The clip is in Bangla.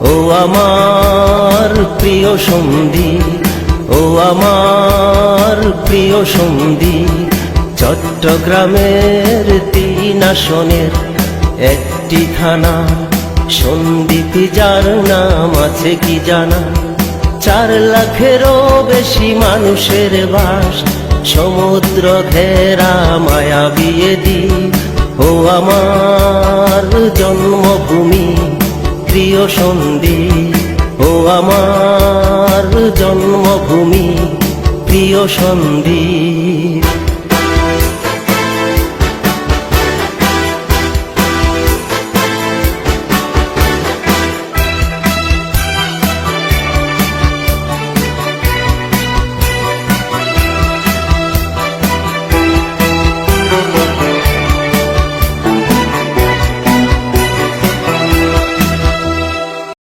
ও আমার প্রিয় সন্ধি, ও আমার প্রিয় সন্ধি, চট্টগ্রামের তিন আসনের একটি থানা সন্দীপ যার নাম আছে কি জানা? চার লাখেরও বেশি মানুষের বাস, সমুদ্র ঘেরা মায়া বিয়ে দি। ও আমার জন্মভূমি প্রিয় সন্ধি ও আমার জন্মভূমি প্রিয় সন্ধি।